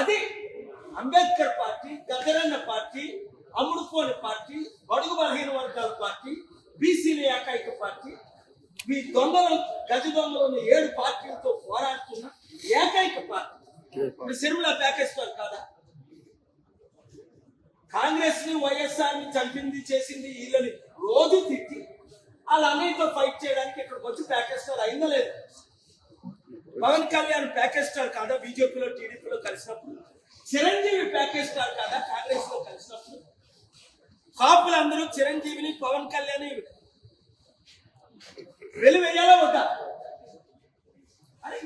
అది అంబేద్కర్ పార్టీ గద్దరన్న పార్టీ అమ్ముడుపోని పార్టీ బడుగు బలహీన వర్గాల పార్టీ బీసీల ఏకైక పార్టీ. మీ దొంగలు గజ దొంగలను ఏడు పార్టీలతో పోరాడుతున్న ఏకైక పార్టీ. ఇప్పుడు సిరిమల ప్యాకేజ్ కాదా కాంగ్రెస్ని వైఎస్ఆర్ని చంపింది చేసింది వీళ్ళని రోజు తిట్టి వాళ్ళ అన్నయ్యతో ఫైట్ చేయడానికి ఇక్కడికి వచ్చి ప్యాకేజ్ స్టార్ అయిందా లేదు? పవన్ కళ్యాణ్ ప్యాకేజ్ స్టార్ కాదా? బీజేపీలో టీడీపీలో కలిసినప్పుడు? చిరంజీవి ప్యాకేజ్ స్టార్ కాదా? కాంగ్రెస్లో కలిసినప్పుడు? కాపులందరూ చిరంజీవిని పవన్ కళ్యాణ్ వెలివేయాలా వద్దా? అని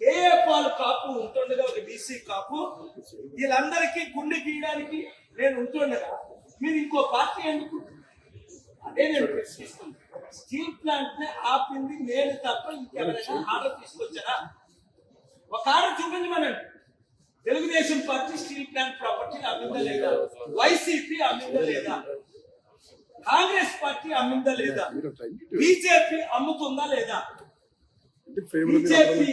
ఏ పాలు కాపు ఉంటుండగా ఒక బీసీ కాపు? వీళ్ళందరికీ గుండె గీయడానికి నేను ఉంటుండగా మీరు ఇంకో పార్టీ ఎందుకు? అదే నేను ప్రశ్నిస్తున్నాను. స్టీల్ ప్లాంట్ని ఆపింది నేను తప్ప ఇంకెవరైనా ఆర్డర్ తీసుకొచ్చారా? ఒక order చూపించమనండి Telugu Desam party steel plant property అమ్మిందా లేదా వైసీపీ అమ్మిందా లేదా కాంగ్రెస్ పార్టీ అమ్మిందా లేదా బీజేపీ అమ్ముతుందా లేదా? బీజేపీ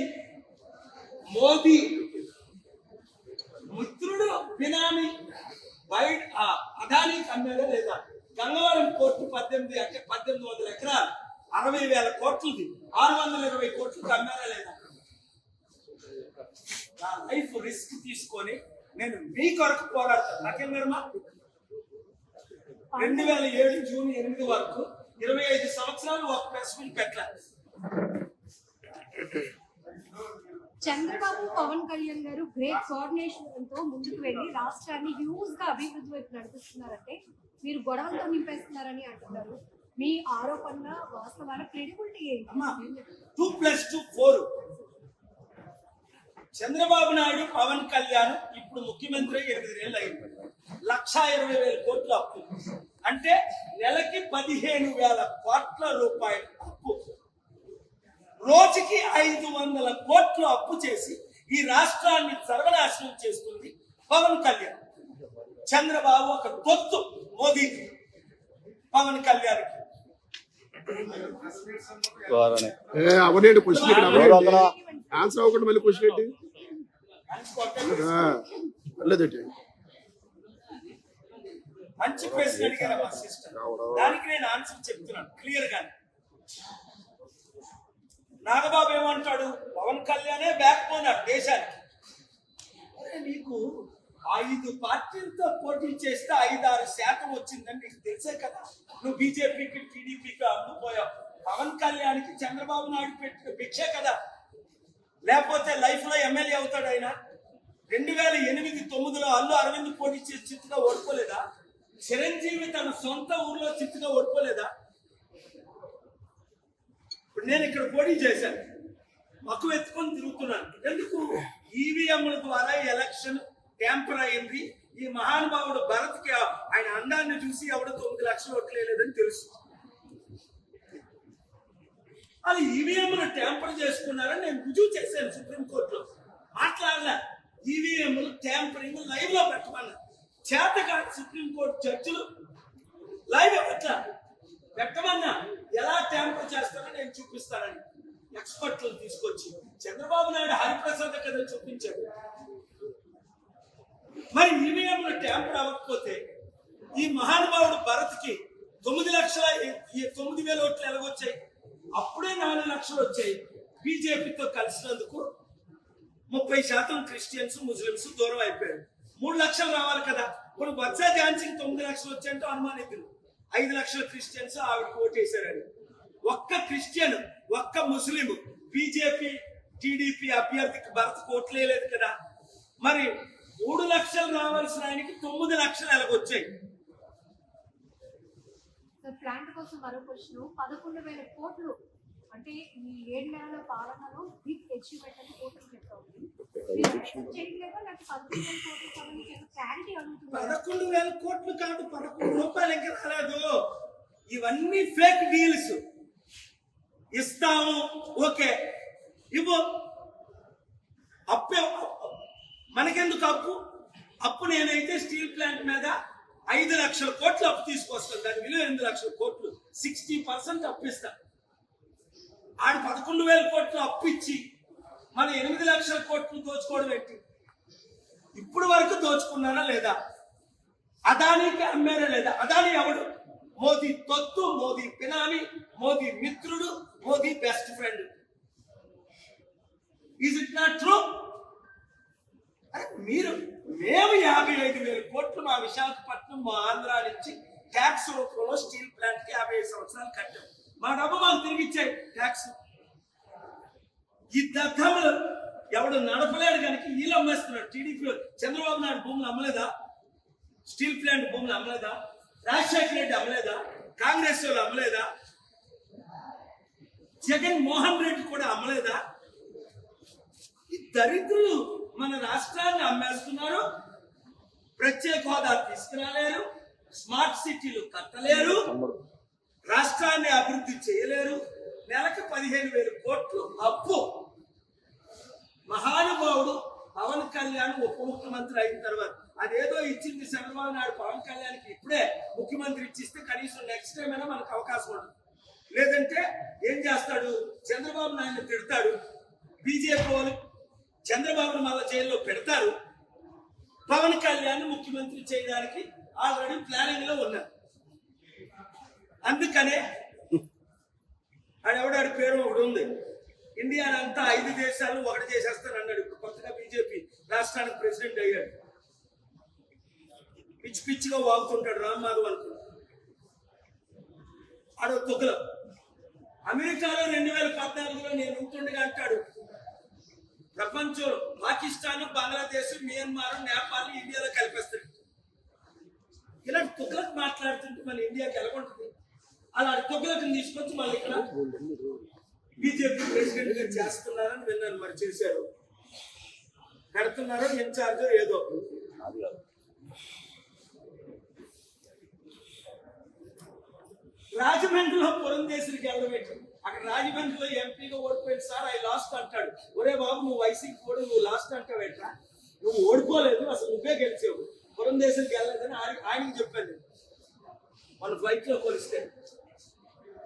మోదీ మిత్రుడు బినామీ బయట అదానికి అమ్మాడా లేదా? పద్దెనిమిది అంటే పద్దెనిమిది వందల ఎకరాలు అరవై వేల కోట్లది. ఆరు వందల ఇరవై కోట్లు అమ్మారా లేదా? నా లైఫ్ రిస్క్ తీసుకొని నేను మీ కొరకు పోరాడతాను. నాకేం కర్మ రెండు వేల ఏడు జూన్ ఎనిమిది వరకు ఇరవై ఐదు సంవత్సరాలు ఒక ప్రెస్ మీట్ పెట్టాలి. చంద్రబాబు పవన్ కళ్యాణ్ గారు గ్రేట్ కోఆర్డినేషన్తో ముందుకు వెళ్ళి రాష్ట్రాన్ని హ్యూజ్గా అభివృద్ధి వైపు నడిపిస్తున్నారంటే మీరు గొడవలతో నింపేస్తున్నారని అంటున్నారు. మీ ఆరోపణ వాస్తవాల క్రెడిబిలిటీ ఏంటి? Two plus two four Chandrababu Naidu Pawan Kalyan ఇప్పుడు ముఖ్యమంత్రి ఎనిమిది నెలలు అయింది లక్ష ఇరవై వేల కోట్ల అప్పు. అంటే నెలకి పదిహేను వేల కోట్ల రూపాయల అప్పు. రోజుకి ఐదు వందల కోట్లు అప్పు చేసి ఈ రాష్ట్రాన్ని సర్వనాశనం చేస్తుంది పవన్ కళ్యాణ్. చంద్రబాబు ఒక తొత్తు. మోదీకి పవన్ కళ్యాణ్కి. ద్వారానే. ఏ అవనేటి క్వశ్చన్ ఇక్కడ అవనేటి వందల ఆన్సర్ అవ్వకుండా మళ్ళీ క్వశ్చన్ ఏంటి? మంచి ప్రశ్న అడిగారు మా సిస్టర్ దానికి నేను ఆన్సర్ చెప్తున్నాను క్లియర్గా నాగబాబు ఏమంటాడు? పవన్ కళ్యాణే బ్యాక్ బోన్ దేశానికి. నీకు ఐదు పార్టీలతో పోటీ చేస్తే ఐదు ఆరు శాతం వచ్చిందని నీకు తెలిసే కదా? నువ్వు బీజేపీకి టీడీపీకి అమ్ముపోయావు పవన్ కళ్యాణ్కి చంద్రబాబు నాయుడు పెట్టిన భిక్షే కదా? లేకపోతే లైఫ్లో ఎమ్మెల్యే అవుతాడు ఆయన. రెండు వేల ఎనిమిది తొమ్మిదిలో అల్లు అరవింద్ పోటీ చేసి చిత్తుగా ఓడిపోలేదా? చిరంజీవి తన సొంత ఊర్లో చిత్తుగా ఓడిపోలేదా? ఇప్పుడు నేను ఇక్కడ పోటీ చేశాను. మక్కువ ఎత్తుకొని తిరుగుతున్నాను. ఎందుకు? ఈవీఎంల ద్వారా ఎలక్షన్ ట్యాంపర్ అయింది. ఈ మహానుభావుడు భరత్కి ఆయన అందాన్ని చూసి ఎవడు తొమ్మిది లక్షలు ఒట్లేదని తెలుసు. అది ఈవీఎంలు ట్యాంపర్ చేసుకున్నారని నేను రుజువు చేశాను సుప్రీంకోర్టులో మాట్లాడలే. ఈవీఎంలు ట్యాంపరింగ్ లైవ్లో పెట్టమన్నా. చేత కాదు సుప్రీంకోర్టు జడ్జిలు లైవ్ పెట్టా పెట్టమన్నా. ఎలా ట్యాంపర్ చేస్తారో నేను చూపిస్తానని. ఎక్స్పర్ట్లు తీసుకొచ్చి. చంద్రబాబు నాయుడు హరిప్రసాద్ కదా చూపించాడు. మరి ఈవీఎంలు ట్యాంపర్ అవ్వకపోతే ఈ మహానుభావుడు భరత్కి తొమ్మిది లక్షల తొమ్మిది వేల ఓట్లు ఎలాగొచ్చాయి? అప్పుడే నాలుగు లక్షలు వచ్చాయి. బీజేపీతో కలిసినందుకు ముప్పై శాతం క్రిస్టియన్స్ ముస్లిమ్స్ దూరం అయిపోయారు. మూడు లక్షలు రావాలి కదా. ఇప్పుడు బొత్స ఝాన్సీకి తొమ్మిది లక్షలు వచ్చాయంటే అనుమానితులు. ఐదు లక్షల క్రిస్టియన్స్ ఆవిడకి ఓటేశారని. ఒక్క క్రిస్టియన్ ఒక్క ముస్లిం బీజేపీ టీడీపీ అభ్యర్థికి భరత్ ఓట్లేదు కదా. మరి మూడు లక్షలు రావాల్సిన ఆయనకి తొమ్మిది లక్షలు ఎలాగొచ్చాయి ప్లాంట్ కోసం మరో క్వశ్చన్ పదకొండు వేల కోట్లు. అంటే ఈ ఏడు నెలల పాలనలో బిగ్ అచీవ్మెంట్ అని కోట్లు అడుగుతున్నారు. పదకొండు వేల కోట్లు కాదు పదకొండు రూపాయలు ఇంకా రాలేదు. ఇవన్నీ ఫేక్ డీల్స్ ఇస్తాము ఓకే. ఇవ్వు. అప్పు మనకెందుకు అప్పు? అప్పు నేనైతే స్టీల్ ప్లాంట్ మీద ఐదు లక్షల కోట్లు అప్పు తీసుకొస్తాను. దాని విలువ ఎనిమిది లక్షల కోట్లు. సిక్స్టీ పర్సెంట్ అప్పు ఇస్తాను ఆడు పదకొండు వేల కోట్లు అప్పు ఇచ్చి మన ఎనిమిది లక్షల కోట్లు దోచుకోవడం ఏంటి? ఇప్పుడు వరకు దోచుకున్నారా లేదా? అదానికి అమ్మారా లేదా? అదాని ఎవడు? మోదీ తొత్తు మోదీ పినామి మోదీ మిత్రుడు Modi best friend. Is it not true అరే మీరు మేము యాభై ఐదు వేల ఆ విశాఖపట్నం మా ఆంధ్ర నుంచి ట్యాక్స్ రూపంలో స్టీల్ ప్లాంట్కి యాభై ఐదు సంవత్సరాలు కట్టాం. మా డబ్బు మాకు తిరిగి ఇచ్చాయి ట్యాక్స్. ఈ దద్దములు ఎవడు నడపలేడు కనుక వీళ్ళు అమ్మేస్తున్నాడు. టీడీపీ చంద్రబాబు నాయుడు భూములు అమ్మలేదా? స్టీల్ ప్లాంట్ భూములు అమ్మలేదా? రాజశేఖర రెడ్డి అమ్మలేదా? కాంగ్రెస్ వాళ్ళు అమ్మలేదా? జగన్ మోహన్ రెడ్డి కూడా అమ్మలేదా? ఈ దరిద్రులు మన రాష్ట్రాన్ని అమ్మేస్తున్నారు. ప్రత్యేక హోదా తీసుకురాలేరు. స్మార్ట్ సిటీలు కట్టలేరు. రాష్ట్రాన్ని అభివృద్ధి చేయలేరు. నెలకు పదిహేను వేల కోట్లు అప్పు. మహానుభావుడు పవన్ కళ్యాణ్ ఉప ముఖ్యమంత్రి అయిన తర్వాత అదేదో ఇచ్చింది చంద్రబాబు నాయుడు పవన్ కళ్యాణ్కి ఇప్పుడే ముఖ్యమంత్రి ఇచ్చిస్తే కనీసం నెక్స్ట్ టైం అయినా మనకు అవకాశం ఉంటుంది. లేదంటే ఏం చేస్తాడు? చంద్రబాబు నాయుడు తిడతాడు. బీజేపీ వాళ్ళు చంద్రబాబును మళ్ళీ జైల్లో పెడతారు. పవన్ కళ్యాణ్ ముఖ్యమంత్రి చేయడానికి ఆల్రెడీ ప్లానింగ్లో ఉన్నారు. అందుకనే ఆడెవడాడి పేరు ఒకటి ఉంది. ఇండియా అంతా ఐదు దేశాలు ఒకటి చేసేస్తాను అన్నాడు ఇప్పుడు కొత్తగా బీజేపీ రాష్ట్రానికి ప్రెసిడెంట్ అయ్యాడు. పిచ్చి పిచ్చిగా వాగుతుంటాడు రామ్ మాధవ్ అనుకున్నాడు ఆడో తొక్కులో అమెరికాలో రెండు వేల పద్నాలుగులో నేను ఉంటుండగా అంటాడు. ప్రపంచం పాకిస్తాన్ బంగ్లాదేశ్ మియన్మార్ నేపాల్ ఇండియాలో కలిపేస్తాడు ఇలాంటి తుగ్లకు మాట్లాడుతుంటే మన ఇండియాకి ఎలా ఉంటుంది? అలాంటి తుగ్లకు తీసుకొచ్చి మళ్ళీ ఇక్కడ బీజేపీ ప్రెసిడెంట్ గారు చేస్తున్నారని విన్నాను మరి చేశారు. పెడుతున్నారో ఇన్ఛార్జో ఏదో. రాజమండ్రిలో పురంధేశ్వరికి వెళ్ళబెట్టి అక్కడ రాజమండ్రిలో ఎంపీగా ఓడిపోయింది సార్ ఐ లాస్ట్ అంటాడు. ఒరే బాబు నువ్వు వైసీపీ కూడా నువ్వు లాస్ట్ అంటావేట్రా? నువ్వు ఓడిపోలేదు అసలు నువ్వే గెలిచావు. పురంధేశ్వరికి వెళ్ళలేదని ఆయన ఆయనకి చెప్పాను మన ఫ్లైట్లో పోలిస్తే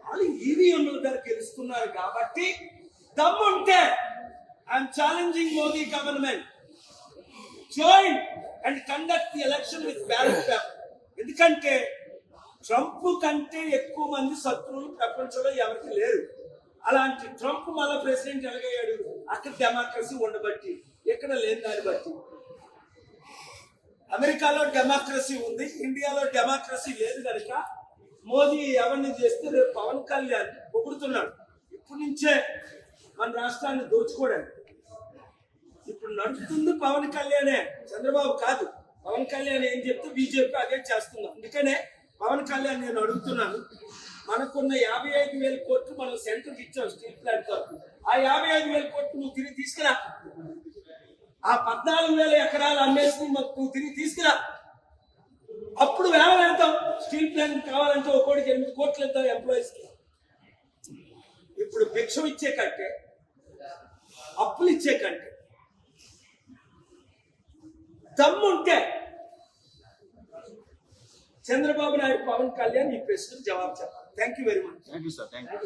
వాళ్ళు ఈవీఎంల దగ్గర గెలుస్తున్నారు కాబట్టి దమ్ముంటే I am challenging Modi government join and conduct the election with ballot paper ఎందుకంటే ట్రంప్ కంటే ఎక్కువ మంది శత్రువులు ప్రపంచంలో ఎవరికి లేరు. అలాంటి ట్రంప్ మళ్ళా ప్రెసిడెంట్ ఎలాగయ్యాడు? అక్కడ డెమోక్రసీ ఉండబట్టి ఇక్కడ లేని దాన్ని బట్టి. అమెరికాలో డెమోక్రసీ ఉంది ఇండియాలో డెమోక్రసీ లేదు కనుక మోదీ ఎవరిని చేస్తే రేపు పవన్ కళ్యాణ్ పొగుడుతున్నాడు. ఇప్పటి నుంచే మన రాష్ట్రాన్ని దోచుకోవడానికి. ఇప్పుడు నడుపుతుంది పవన్ కళ్యాణే. చంద్రబాబు కాదు. పవన్ కళ్యాణ్ ఏం చెప్తే బీజేపీ అదే చేస్తుంది. అందుకనే పవన్ కళ్యాణ్ నేను అడుగుతున్నాను మనకున్న యాభై ఐదు వేల కోట్లు మనం సెంటర్కి ఇచ్చాం స్టీల్ ప్లాంట్ ఆ యాభై ఐదు వేల కోట్లు నువ్వు తిరిగి తీసుకురా. ఆ పద్నాలుగు వేల ఎకరాలు అమ్మేసి మాకు నువ్వు తిరిగి తీసుకురా. అప్పుడు వేల వెళ్తాం స్టీల్ ప్లాంట్ కావాలంటే ఒక్కోడికి ఎనిమిది కోట్లు వెళ్తాం ఎంప్లాయీస్ ఇప్పుడు భిక్షం ఇచ్చే కంటే అప్పులు ఇచ్చే కంటే దమ్ముంటే చంద్రబాబు నాయుడు పవన్ కళ్యాణ్ ఈ ప్రశ్నకు జవాబు చెప్పాలి. Thank you very much thank you sir thank you